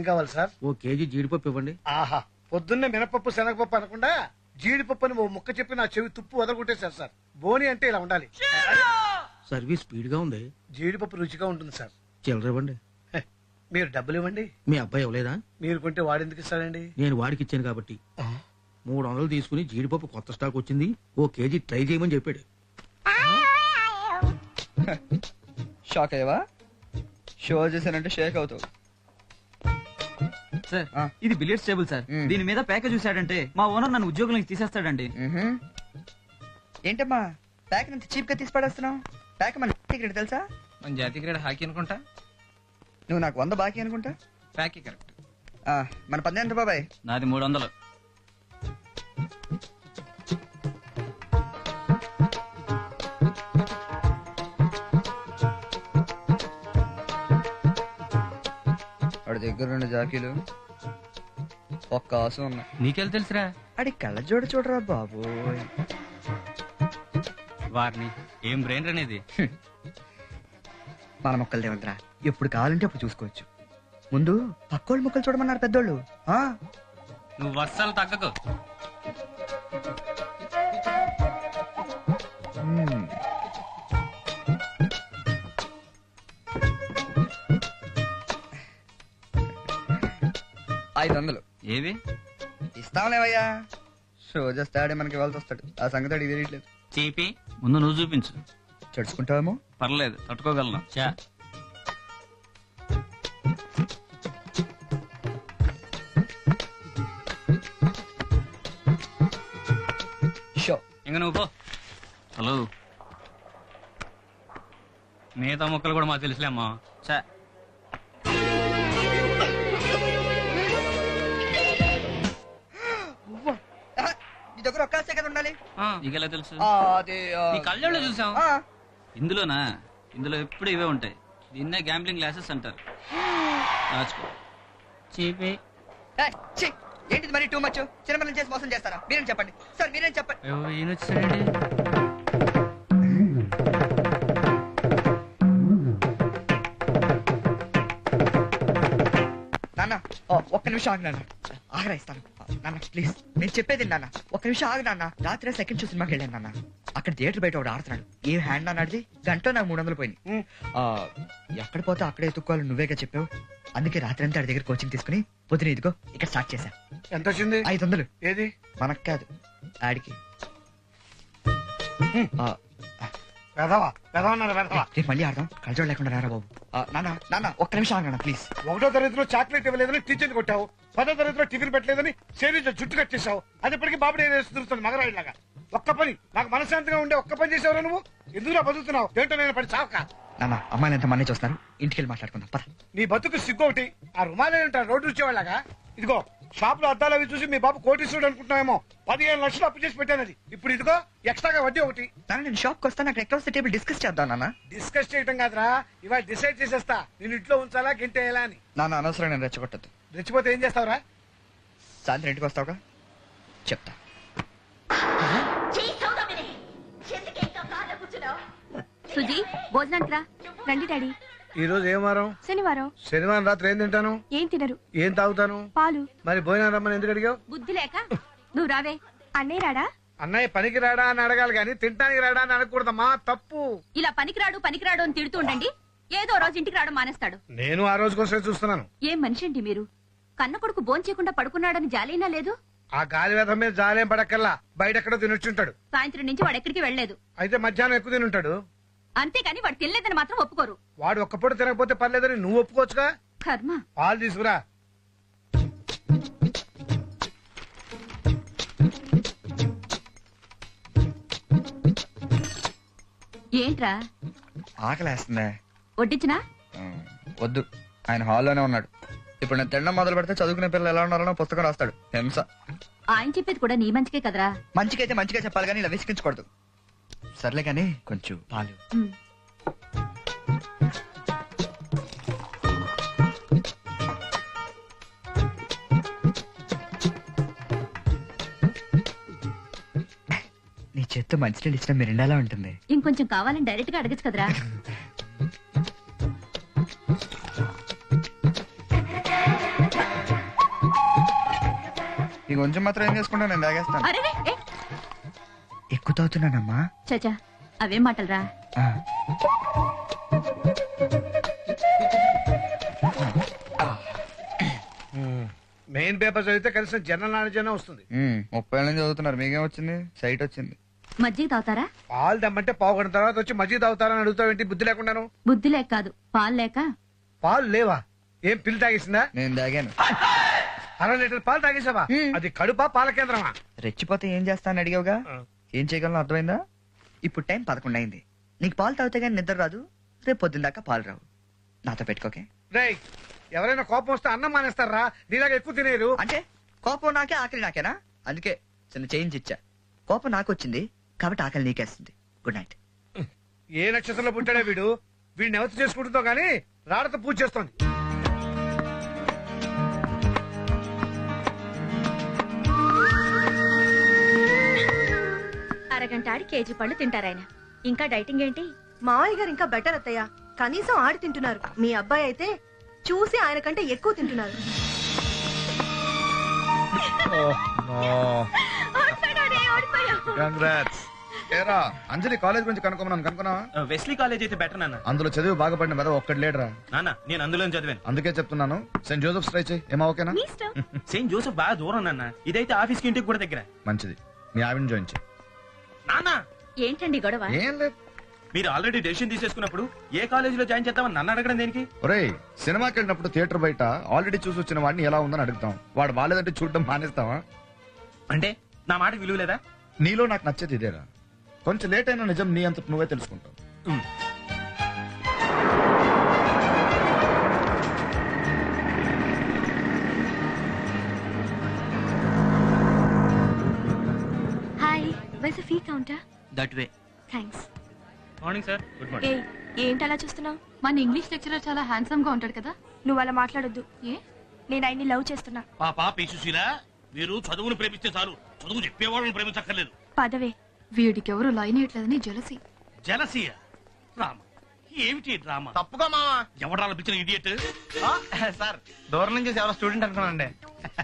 ఏం కావాలి సార్? ఓ కేజీ జీడిపప్పు ఇవ్వండి. ఆహా పొద్దున్నే మినపప్పు శనగపప్పు అనకుండా జీడిపప్పు అని ఓ ముక్క చెప్పి నా చెవి తుప్పు వదలగొట్టేశారు సార్. బోని అంటే ఇలా ఉండాలి. సర్వీస్ స్పీడ్గా ఉంది. జీడిపప్పు రుచిగా ఉంటుంది సార్. చిల్లర ఇవ్వండి. మీరు డబ్బులు ఇవ్వండి. మీ అబ్బాయి ఇవ్వలేదా? మీరు కొంటే వాడెందుకు ఇస్తాడండి? నేను వాడికి ఇచ్చాను కాబట్టి. మూడు వందలు తీసుకుని జీడిపప్పు కొత్త స్టాక్ వచ్చింది. ఓ కేజీ ట్రై చేయమని చెప్పాడు. షాక్ అయ్యవా? షో చేశానంటే షేక్ అవుతావు. సార్. ఇది బిలియర్డ్స్ టేబుల్ సార్. దీని మీద ప్యాకేజ్ చూసాడంటే మా ఓనర్ నన్ను ఉద్యోగం నుంచి తీసేస్తాడండి. ఏంటమ్మా ప్యాక్ నుంచి చీప్గా తీసి పడేస్తున్నావు? ప్యాక్ మన తెలుసా? మన జాతీయ క్రీడ హాకీ అనుకుంటా? నువ్వు నాకు వంద బాకీ అనుకుంటా? ప్యాకీ కరెక్ట్. ఆ, మన పద్దె ఎంత బాబాయ్. నాది మూడు వందలు వాడి దగ్గర రెండు జాకీలు. ఒక్క ఆసు ఉన్నా నీకెళ్ళి తెలుసురా? అడి కళ్ళజోడు చూడరా బాబు. వారిని ఏం బ్రెయిన్ అనేది మన మొక్కలు దేవంతరా ఎప్పుడు కావాలంటే అప్పుడు చూసుకోవచ్చు. ముందు పక్కోళ్ళు మొక్కలు చూడమన్నారు పెద్దోళ్ళు. ఆ? నువ్వు వర్షాలు తగ్గకు. ఐదు వందలు ఏవి ఇస్తాంలేవయ్యా షో చేస్తే ఆడే మనకి ఇవ్వాల్సి వస్తాడు. ఆ సంగతి అడిగి తెలియట్లేదు. చీపి ముందు నువ్వు చూపించు. చడుచుకుంటావేమో? పర్లేదు తట్టుకోగలను. చా షో. ఇంక నువ్వు పో. హలో. మిగతా మొక్కలు కూడా మాకు తెలుసులే అమ్మా. చా నీ దగ్గర ఒక్క సెకండ్ ఉండాలి? ఆ, నీకెలా తెలుసు? ఆ, అది ఆ, నీ కళ్ళల్లో చూసాం ఆ, ఇందులోనా? ఇందులో ఎప్పుడు ఇవే ఉంటాయి. దీన్నే గ్యాంబ్లింగ్ గ్లాసెస్ అంటారు. రాచుకో చీపి. ఏయ్, ఛీ, ఏంటిది మరి టూ మచ్ చిన్నపిల్లలు చేసి మోసం చేస్తారా? మీరేం చెప్పండి? సార్ మీరేం చెప్పండి ఈయన నాన్న ఓ, ఒక్క నిమిషం ఆగి నాన్న. ఆగరా ఇస్తాను నాన్న ప్లీజ్ నేను చెప్పేది నాన్న ఒక్క నిమిషం ఆగి నాన్న. రాత్రి సెకండ్ షో సినిమాకి వెళ్ళాను నాన్న. అక్కడ థియేటర్ బయట ఒకడు ఆడుతున్నాడు. ఏ హ్యాండ్ నాన్న అడిది గంట నాకు మూడు వందలు పోయింది. ఆ, ఎక్కడ పోతే అక్కడే ఎత్తుక్కోవాలి నువ్వేగా చెప్పావు? అందుకే రాత్రి అంతా దగ్గర కోచింగ్ తీసుకుని పొద్దున ఇదిగో ఇక్కడ స్టార్ట్ చేశా. ఎంత వచ్చింది? ఐదు వందలు. ఏది? మనకు కాదు. ఆడికి. ఆ, వెధవా వెధవన్నారు వెధవా రేపు మళ్ళీ ఆడదాం. కలజోడు లేకుండా రారా బాబు. ఆ, నాన్న నాన్న ఒక్క నిమిషం ఆగనా ప్లీజ్ ఒకటో తరగతిలో చాక్లెట్ ఇవ్వలేదని టీచర్ కొట్టావు. పదో తరగతిలో టిఫిన్ పెట్టలేదని సేవించ జుట్టు కట్టేశావు. అది ఇప్పటికీ బాబుడే తిరుగుతుంది మగరాయిలాగా. ఒక్క పని నాకు మనశాంతిగా ఉండే ఒక్క పని చేసేవారు నువ్వు? ఎందుకురా బతుకుతున్నావు? ఏంటో నేను పడి చావక? నాన్న అమ్మాయిలు ఎంత మంది చూస్తున్నారు ఇంటికి వెళ్ళి మాట్లాడుకుందాం పద. నీ బతుకు సిగ్గు ఒకటి. ఆ రుమాలే ఉంటారు రోడ్డు వచ్చేవాళ్ళగా ఇదిగో షాప్లో అద్దాలు అవి చూసి మీ బాబు కోటీశ్వరుడు అనుకుంటున్నామేమో పదిహేను లక్షలు అప్పు చేసి పెట్టాను అది. ఇప్పుడు ఇదిగో ఎక్స్ట్రాగా వడ్డీ ఒకటి. నాన్న నేను షాప్కి వస్తాను అక్కడ ఎక్కడ టేబుల్ డిస్కస్ చేద్దాం నాన్న. డిస్కస్ చేయటం కాదురా. ఇవాళ డిసైడ్ చేసేస్తా. నేను ఇంట్లో ఉంచాలా గింటేయాలా అని. నాన్న అనవసరం నేను రెచ్చగొట్టద్దు. రెచ్చిపోతే ఏం చేస్తావురా? సాయంత్రం ఇంటికి వస్తావుగా? చెప్తా. సుజీ భోజనానికి రా. రండి డాడీ. ఈ రోజు ఏం వారం? శనివారం. శనివారం రాత్రి ఏం తింటాను? ఏం తినరు. ఏం తాగుతాను? పాలు. మరి భోజనం రమ్మని ఎందుకు అడిగావు? బుద్ధి లేక నువ్వు రావే. అన్నయ్య రాడా? అన్నయ్య పనికి రాడా అని అడగాలి కానీ తింటానికి రాడా అని అనకూడదమ్మా తప్పు. ఇలా పనికిరాడు పనికిరాడు అని తిడుతూ ఉండండి. ఏదో రోజు ఇంటికి రావడం మానేస్తాడు. నేను ఆ రోజు కోసం చూస్తున్నాను. ఏం మనిషి అండి మీరు? కన్న కొడుకు భోంచేయకుండా పడుకున్నాడని జాలైనా లేదు? ఆ గాలి వేధం మీద జాలేం పడక్కల్లా బయట ఎక్కడో తినొచ్చుంటాడు. సాయంత్రం నుంచి వాడు ఎక్కడికి వెళ్ళేదు అయితే మధ్యాహ్నం ఎక్కువ తినుంటాడు. అంతేకాని వాడు తినలేదని మాత్రం ఒప్పుకోరు. వాడు ఒక్క పూట తినకపోతే పర్లేదని నువ్వు ఒప్పుకోవచ్చుగా? కర్మ. పాలు తీసుకురా. ఏంట్రా? ఆకలేస్తుందే. వడ్డించినా? ఉమ్, వద్దు. ఆయన హాల్లోనే ఉన్నాడు. ఇప్పుడు నేను తినడం మొదలు పెడితే చదువుకునే పిల్లలు ఎలా ఉన్నారో పుస్తకం రాస్తాడు. హింస. ఆయన చెప్పేది కూడా నీ మంచికే కదరా. మంచికైతే మంచిగా చెప్పాలి కానీ ఇలా విసిగించకూడదు. సర్లే కానీ కొంచెం పాలు. నీ చేత్తో మంచినీళ్ళు ఇచ్చిన మిరిండాలా ఉంటుంది. ఇంకొంచెం కావాలని డైరెక్ట్గా అడగచ్చు కదరా. ఈ కొంచెం మాత్రం ఏం చేసుకుంటా? నేను తాగేస్తాను. అరే ఏ, ఎక్కువ తాగుతున్నానమ్మా. చచా అవేం మాటలరా? ఆ. మెయిన్ పేపర్ చదివితే కనీసం జనరల్ నాలెడ్జ్ అయినా వస్తుంది. ఉమ్, ముప్పై ఏళ్ళ నుంచి చదువుతున్నారు. మీకేం వచ్చింది? సైట్ వచ్చింది. మజ్జిగ తాగుతారా? పాలు దమ్మంటే పావు గంట తర్వాత వచ్చి మజ్జిగ తాగుతారని అడుగుతావు ఏంటి? బుద్ధి లేకుండాను. బుద్ధి లేక కాదు పాలు లేక? పాలు లేవా? ఏం పిల్లి తాగేసిందా? నేను తాగాను. అర లీటర్ పాలు తాగేసావా అది కడుపా పాల కేంద్రమా? రెచ్చిపోతే ఏం చేస్తాను అడిగావుగా? ఏం చేయగలను అర్థమైందా? ఇప్పుడు టైం పదకొండు అయింది. నీకు పాలు తాగితే కానీ నిద్ర రాదు. రేపు పొద్దున్న దాకా పాలు రావు. నాతో పెట్టుకోకే రేయ్ ఎవరైనా కోపం వస్తే అన్నం మానేస్తారా? నీలాగా ఎక్కువ తినేరు. అంటే కోపం నాకే ఆకలి నాకేనా? అందుకే చిన్న చేంజ్ ఇచ్చా. కోపం నాకు వచ్చింది కాబట్టి ఆకలి నీకేస్తుంది. గుడ్ నైట్ ఏ నక్షత్రంలో పుట్టాడే వీడు? వీడిని ఎవరు చేసుకుంటుందో గానీ రాడతో పూజ చేస్తోంది. అరగంట ఆడి కేజీ పళ్ళు తింటారాయన ఇంకా డైటింగ్ ఏంటి? మావయ్య గారు ఇంకా బెటర్ అత్తయ్య. కనీసం ఆడి తింటున్నారు. మీ అబ్బాయి అయితే చూసి ఆయన కంటే ఎక్కువ తింటున్నారు. కంగ్రాట్స్ ఏరా అంజలి కాలేజ్ గురించి కనుక్కోమన్నాను కనుక్కున్నావా? వెస్లీ కాలేజ్ అయితే బెటర్ నాన్న. అందులో చదివి బాగుపడిన మీద ఒక్కటి లేడరా. నాన్న నేను అందులో చదివాను. అందుకే చెప్తున్నాను. సెయింట్ జోసెఫ్స్ ట్రై చేయి. ఏమా ఓకేనా? సెయింట్ జోసెఫ్ బాగా దూరం నాన్న. ఇదైతే ఆఫీస్కి ఇంటికి కూడా దగ్గర. మంచిది. మీ ఆవిడని జాయిన్ చేయి. ఏంటండి గొడవ? ఏం లేదు. మీరు ఆల్రెడీ డెసిషన్ తీసేసుకున్నప్పుడు ఏ కాలేజీలో జాయిన్ చేద్దామని నన్ను అడగడం దేనికి? ఒరేయ్ సినిమాకి వెళ్ళినప్పుడు థియేటర్ బయట ఆల్రెడీ చూసి వచ్చిన వాడిని ఎలా ఉందని అడుగుతాం. వాడు బాగాలేదంటే చూడడం మానేస్తావా? అంటే నా మాట విలువ లేదా నీలో నాకు నచ్చేది ఇదేరా. కొంచెం లేట్ అయినా నిజం నీ అంత నువ్వే తెలుసుకుంటావు. Counter that way thanks morning sir good morning ఏ ఏంటి అలా చూస్తున్నావు? మన ఇంగ్లీష్ లెక్చరర్ చాలా హ్యాండ్సమ్గా ఉంటాడు కదా. నువ్వు అలా మాట్లాడొద్దు. ఏ? నేను ఆయన్ని లవ్ చేస్తున్నా. పాప పీసుశీల మీరు చదువును ప్రేమిస్తే చాలు. చదువు చెప్పేవాళ్ళని ప్రేమించక్కర్లేదు. పదవే. వీడికి ఎవరు లైన్ ఇయట్లేదని జలసి జలసీయ రామ ఏమిటి డ్రామా? తప్పుగా మావా ఎవడా పిలిచిన ఇడియట్ సార్ దూరం నుంచి ఎవరో స్టూడెంట్ అనుకున్నానండి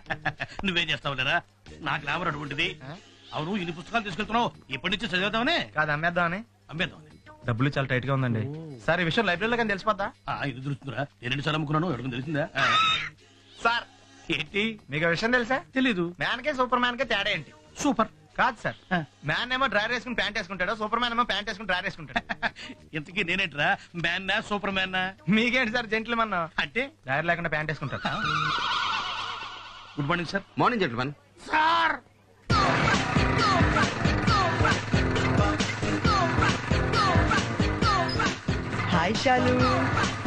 నువ్వేం చేస్తావు లేరా నా గ్లామర్ అటువంటిది. అవును ఇన్ని పుస్తకాలు తీసుకెళ్తున్నావు. ఇప్పటి నుంచి చదివేద్దామనే? కాదు అమ్మేద్దామని. అమ్మేద్దామని. డబ్బులు చాలా టైట్గా ఉందండి సార్ ఈ విషయం లైబ్రరీలో కానీ తెలిసిపోద్దా? ఆ, ఇది తెలుస్తుందిరా. నేను ఎన్నిసార్లు అమ్ముకున్నాను ఎవరికి తెలిసిందా? ఆ. సార్ ఏంటి? మీకు ఆ విషయం తెలుసా? తెలీదు. మ్యాన్ కే సూపర్ మ్యాన్ కే తేడా ఏంటి? సూపర్. కాదు సార్ మ్యాన్ ఏమో డ్రైర్ వేసుకుని ప్యాంట్ వేసుకుంటాడు సూపర్ మ్యాన్ ఏమో ప్యాంట్ వేసుకుని డ్రైర్ వేసుకుంటాడు. ఇంతకీ నేనేంట్రా? మ్యాన్నా సూపర్ మ్యాన్నా మీకేంటి సార్ జెంట్లు మన్నా అంటే? డ్రైర్ లేకుండా ప్యాంట్ వేసుకుంటాడు good morning sir. Morning gents 来一下喽